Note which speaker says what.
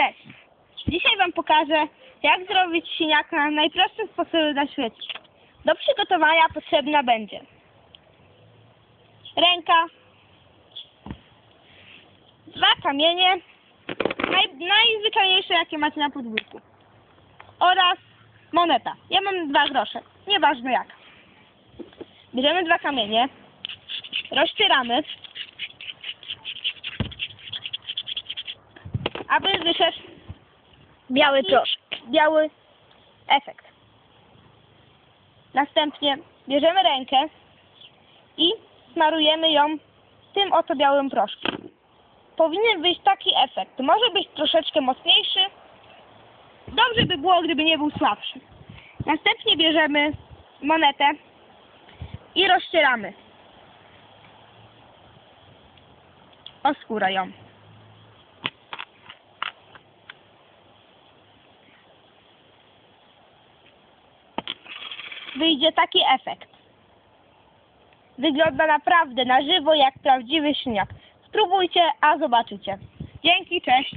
Speaker 1: Cześć! Dzisiaj Wam pokażę, jak zrobić siniaka najprostszym sposobem na świecie. Do przygotowania potrzebna będzie ręka, dwa kamienie, naj, najzwyczajniejsze jakie macie na podwórku oraz moneta. Ja mam dwa grosze, nieważne jak. Bierzemy dwa kamienie, rozcieramy, aby wyszedł
Speaker 2: Biały
Speaker 1: i
Speaker 2: proszek.
Speaker 1: biały efekt. Następnie bierzemy rękę i smarujemy ją tym oto białym proszkiem. Powinien wyjść taki efekt. Może być troszeczkę mocniejszy. Dobrze by było, gdyby nie był słabszy. Następnie bierzemy monetę i rozcieramy. Oskóra ją. Wyjdzie taki efekt. Wygląda naprawdę na żywo jak prawdziwy śniak. Spróbujcie, a zobaczycie. Dzięki, cześć.